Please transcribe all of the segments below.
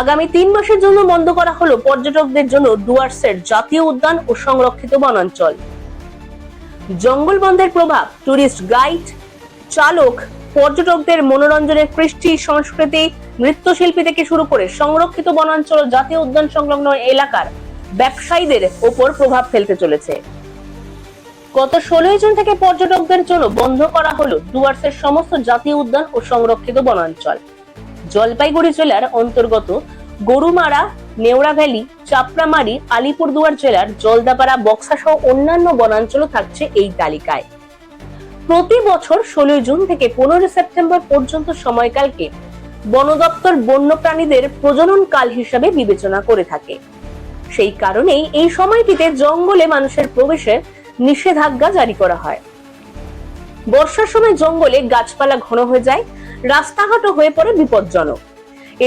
আগামী তিন মাসের জন্য বন্ধ করা হলো পর্যটকদের জন্য ডুয়ার্সের জাতীয় উদ্যান ও সংরক্ষিত বনাঞ্চল। জঙ্গল বন্ধের প্রভাব, টুরিস্ট গাইড, চালক, পর্যটকদের মনোরঞ্জনের কৃষ্টি, সংস্কৃতি, নৃত্যশিল্পী থেকে শুরু করে সংরক্ষিত বনাঞ্চল ও জাতীয় উদ্যান সংলগ্ন এলাকার ব্যবসায়ীদের ওপর প্রভাব ফেলতে চলেছে। গত ষোলোই জুন থেকে পর্যটকদের জন্য বন্ধ করা হলো ডুয়ার্সের সমস্ত জাতীয় উদ্যান ও সংরক্ষিত বনাঞ্চল। জলপাইগুড়ি জেলার অন্তর্গত গরুমারা, নেওড়া ভ্যালি, চাপড়ামারি, আলিপুরদুয়ার জেলার জলদাপাড়া বক্সা সহ অন্যান্য বনাঞ্চলও থাকছে এই তালিকায়। প্রতি বছর ষোলোই জুন থেকে পনেরোই সেপ্টেম্বর পর্যন্ত সময়কালকে বন দপ্তর বন্যপ্রাণীদের প্রজনন কাল হিসাবে বিবেচনা করে থাকে। সেই কারণেই এই সময়টিতে জঙ্গলে মানুষের প্রবেশের নিষেধাজ্ঞা জারি করা হয়। বর্ষার সময় জঙ্গলে গাছপালা ঘন হয়ে যায়, রাস্তাঘাটও হয়ে পড়ে বিপজ্জনক।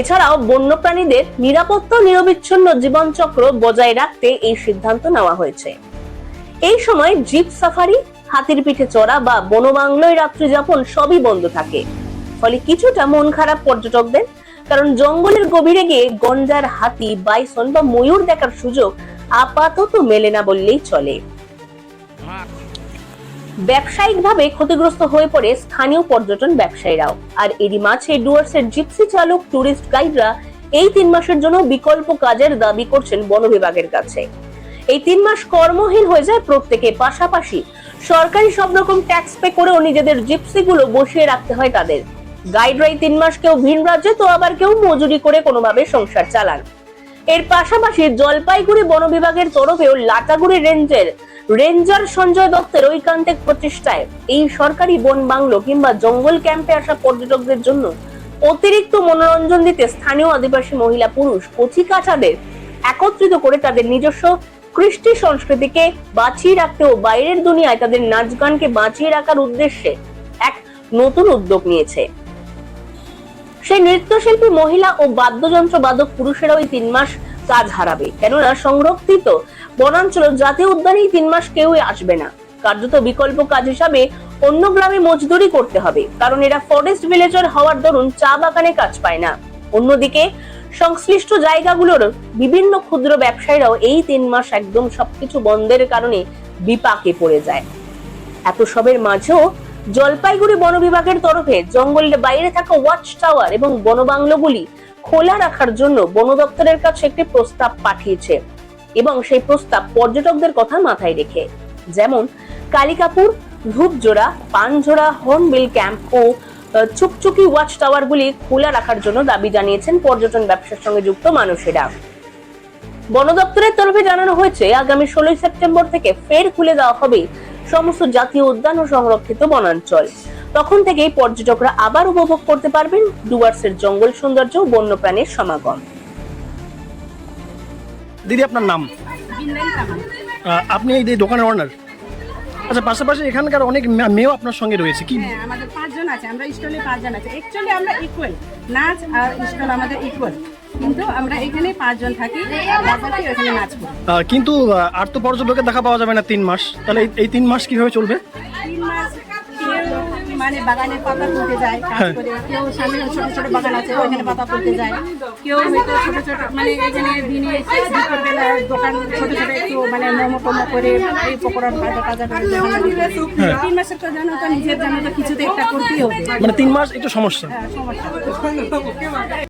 এছাড়াও বন্যপ্রাণীদের নিরাপত্তা নিরবিচ্ছিন্ন জীবনচক্র বজায় রাখতে এই সিদ্ধান্ত নেওয়া হয়েছে। এই সময় জিপ সাফারি, হাতির পিঠে চড়া বা বনবাংলোয় রাত্রি যাপন সবই বন্ধ থাকে। ফলে কিছুটা মন খারাপ পর্যটকদের, কারণ জঙ্গলের গভীরে গিয়ে গন্ডার, হাতি, বাইসন বা ময়ূর দেখার সুযোগ আপাতত মেলে না বললেই চলে। ব্যবসায়িকভাবে ক্ষতিগ্রস্ত হয়ে পড়ে স্থানীয় পর্যটন ব্যবসায়ীরাও। আর এরই মাঝে ডুয়ার্সের জিপসি চালক, টুরিস্ট গাইডরা এই তিন মাসের জন্য বিকল্প কাজের দাবি করছেন বন বিভাগের কাছে। এই তিন মাস কর্মহীন হয়ে যায় প্রত্যেকে পাশাপাশি। সরকারি সব রকম ট্যাক্স পে করেও নিজেদের জিপসি গুলো বসিয়ে রাখতে হয় তাদের। গাইডরা এই তিন মাস কেউ ভিন রাজ্যে, তো আবার কেউ মজুরি করে কোনোভাবে সংসার চালান। এর পাশাপাশি জলপাইগুড়ি বন বিভাগের তরফেও লাটাগুড়ি রেঞ্জের রেঞ্জার সঞ্জয় দত্তের ঐকান্তিক প্রচেষ্টায় এই সরকারি বন বাংলো কিংবা জঙ্গল ক্যাম্পে আসা পর্যটকদের জন্য অতিরিক্ত মনোরঞ্জন দিতে স্থানীয় আদিবাসী মহিলা পুরুষ কচিকাচাদের একত্রিত করে তাদের নিজস্ব কৃষ্টি সংস্কৃতিকে বাঁচিয়ে রাখতে ও বাইরের দুনিয়ায় তাদের নাচ গানকে বাঁচিয়ে রাখার উদ্দেশ্যে এক নতুন উদ্যোগ নিয়েছে। সেই নৃত্যশিল্পী মহিলা ও বাদ্যযন্ত্র বাদক পুরুষেরাও এই তিন মাস কাজ হারাবে। কেননা সংরক্ষিত বনাঞ্চল জাতীয় উদ্যানে তিন মাস কেউই আসবে না। কার্যত বিকল্প কাজ হিসাবে অন্য গ্রামে মজদুরি করতে হবে, কারণ এরা ফরেস্ট ভিলেজার হওয়ার দরুন চা বাগানে কাজ পায় না। অন্যদিকে, সংশ্লিষ্ট জায়গাগুলোর বিভিন্ন ক্ষুদ্র ব্যবসায়ীরাও এই তিন মাস একদম সবকিছু বন্ধের কারণে বিপাকে পড়ে যায়। এত সবের মাঝেও জলপাইগুড়ি বন বিভাগের তরফে জঙ্গলের বাইরে থাকা ওয়াচ টাওয়ার এবং বনবাংলোগুলি খোলা রাখার জন্য বন দপ্তরের কাছে একটি প্রস্তাব পাঠিয়েছে এবং সেই প্রস্তাব পর্যটকদের কথা মাথায় রেখে, যেমন কালিকাপুর, ধূপজোড়া পানজোড়া হর্নবিল ক্যাম্প ও চুকচুকি ওয়াচ টাওয়ারগুলি খোলা রাখার জন্য দাবি জানিয়েছেন পর্যটন ব্যবসার সঙ্গে যুক্ত মানুষেরা। বন দপ্তরের তরফে জানানো হয়েছে, আগামী ষোলোই সেপ্টেম্বর থেকে ফের খুলে দেওয়া হবে সমস্ত জাতীয় উদ্যান ও সংরক্ষিত বনাঞ্চল। তখন থেকেই পর্যটকরা আবার উপভোগ করতে পারবেন ডুয়ার্সের জঙ্গল সৌন্দর্য ও বন্যপ্রাণীর সমাগম। দিদি আপনার নাম? আপনি এই যে দোকানের অনার আচ্ছা পাশাপাশি এখানকার অনেক মেয়েও আপনার সঙ্গে রয়েছে কি? হ্যাঁ আমাদের পাঁচজন আছে আমরা স্টলে পাঁচজন আছে। অ্যাকচুয়ালি আমরা ইকুয়াল নাচ আর স্টল আমাদের ইকুয়াল কিন্তু আমরা এখানে পাঁচজন থাকি ওখানে নাচ করি। কিন্তু আর তো পর্যটকের দেখা পাওয়া যাবে না তিন মাস। তাহলে এই- এই তিন মাস কীভাবে চলবে? তিন মাস কেউ মানে বাগানে পাতা তুলতে যায় কাজ হ্যাঁ। করে। কেউ সামনে ছোট ছোট বাগান আছে ওখানে পাতা তুলতে যায়। কেউ হয়তো ছোট ছোট মানে এখানে দিনে দুপুরবেলা দোকান ছোট ছোট একটু মানে মোমো টোমো করে এই পকোড়া ভাজা টাজা করে দোকান হ্যাঁ। তিন মাসের তো জানো তো নিজের জানো তো কিছুতে একটা করতেই হবে। মানে তিন মাস একটু সমস্যা। হ্যাঁ, সমস্যা।